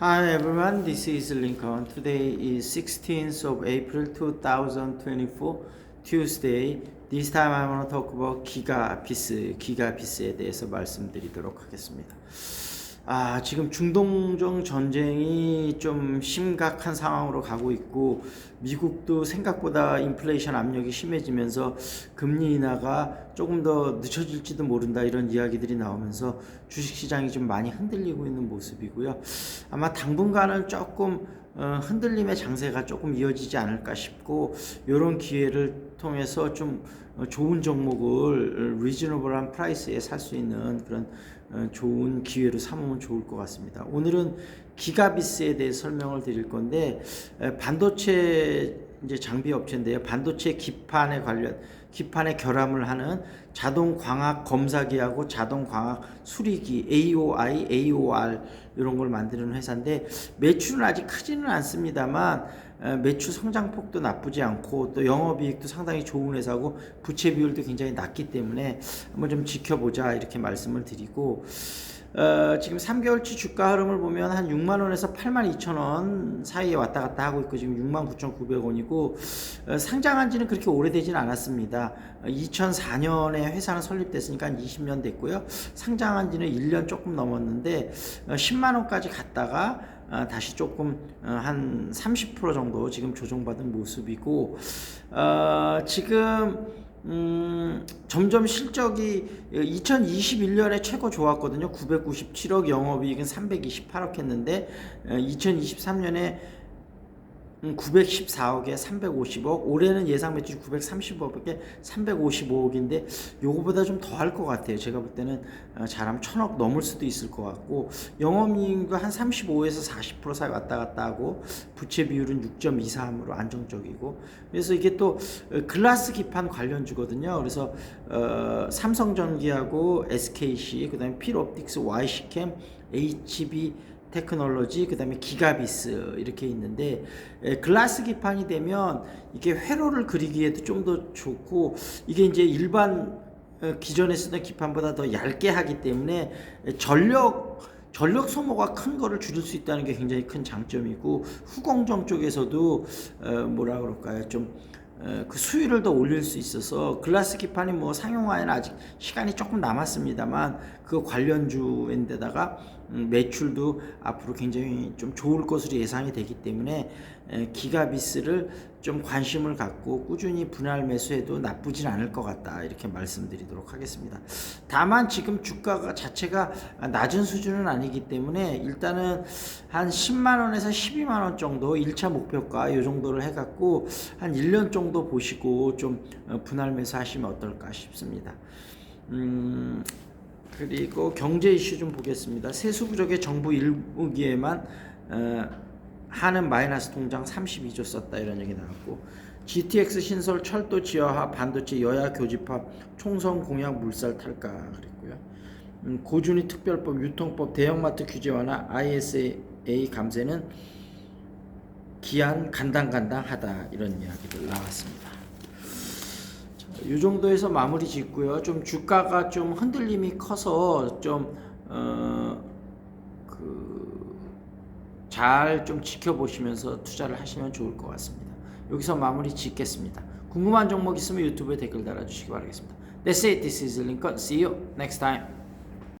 Hi everyone, this is Lincoln. Today is 16th of April 2024, Tuesday. This time I want to talk about 기가비스, 기가비스에 대해서 말씀드리도록 하겠습니다. 아, 지금 중동정 전쟁이 좀 심각한 상황으로 가고 있고 미국도 생각보다 인플레이션 압력이 심해지면서 금리 인하가 조금 더 늦춰질지도 모른다 이런 이야기들이 나오면서 주식 시장이 좀 많이 흔들리고 있는 모습이고요. 아마 당분간은 조금 어, 흔들림의 장세가 조금 이어지지 않을까 싶고 이런 기회를 통해서 좀 어, 좋은 종목을 리즈너블한 프라이스에 살 수 있는 그런 어, 좋은 기회로 삼으면 좋을 것 같습니다. 오늘은 기가비스에 대해 설명을 드릴 건데 에, 반도체 이제 장비 업체인데요. 반도체 기판에 관련 기판에 결함을 하는 자동 광학 검사기하고 자동 광학 수리기 AOI, AOR 이런 걸 만드는 회사인데 매출은 아직 크지는 않습니다만 어, 매출 성장폭도 나쁘지 않고 또 영업이익도 상당히 좋은 회사고 부채 비율도 굉장히 낮기 때문에 한번 좀 지켜보자 이렇게 말씀을 드리고 어, 지금 3개월치 주가 흐름을 보면 한 6만 원에서 8만 2천 원 사이에 왔다 갔다 하고 있고 지금 6만 9,900원이고 어, 상장한 지는 그렇게 오래되진 않았습니다. 어, 2004년에 회사는 설립됐으니까 한 20년 됐고요. 상장한 지는 1년 조금 넘었는데 어, 10만 원까지 갔다가 어, 다시 조금 어, 한 30% 정도 지금 조정받은 모습이고 어, 지금 음, 점점 실적이 2021년에 최고 좋았거든요. 997억 영업이익은 328억 했는데 2023년에 914억에 350억 올해는 예상 매출 930억에 355억인데 요거보다 좀 더 할 것 같아요. 제가 볼 때는 어, 잘하면 1000억 넘을 수도 있을 것 같고 영업이익도 한 35에서 40% 사이 왔다 갔다 하고 부채 비율은 6.23으로 안정적이고 그래서 이게 또 어, 글라스 기판 관련주거든요. 그래서 어, 삼성전기하고 SKC 그다음에 필옵틱스 Y시캠 HB 테크놀로지 그다음에 기가비스 이렇게 있는데 에, 글라스 기판이 되면 이게 회로를 그리기에도 좀 더 좋고 이게 이제 일반 어, 기존에 쓰던 기판보다 더 얇게 하기 때문에 에, 전력 전력 소모가 큰 거를 줄일 수 있다는 게 굉장히 큰 장점이고 후공정 쪽에서도 어, 뭐라 그럴까요? 좀 어, 그 수율을 더 올릴 수 있어서 글라스 기판이 뭐 상용화에는 아직 시간이 조금 남았습니다만 그 관련주인데다가 음, 매출도 앞으로 굉장히 좀 좋을 것으로 예상이 되기 때문에 에, 기가비스를 좀 관심을 갖고 꾸준히 분할 매수해도 나쁘진 않을 것 같다 이렇게 말씀드리도록 하겠습니다. 다만 지금 주가가 자체가 낮은 수준은 아니기 때문에 일단은 한 10만 원에서 12만 원 정도 1차 목표가 이 정도를 해갖고 한 1년 정도 보시고 좀 어, 분할 매수하시면 어떨까 싶습니다. 음, 그리고 경제 이슈 좀 보겠습니다. 세수 부족의 정부 일부기에만 어, 하는 마이너스 통장 32조 썼다 이런 얘기 나왔고 GTX 신설 철도 지하화 반도체 여야 교집합 총선 공약 물살 탈까 그랬고요. 음, 고준위 특별법 유통법 대형마트 규제 완화 ISA 감세는 기한 간당간당하다 이런 이야기들 나왔습니다. 이 정도에서 마무리 짓고요. 좀 주가가 좀 흔들림이 커서 좀 어, 잘 좀 지켜보시면서 투자를 하시면 좋을 것 같습니다. 여기서 마무리 짓겠습니다. 궁금한 종목 있으면 유튜브에 댓글 달아주시기 바라겠습니다. That's it. This is Lincoln. See you next time.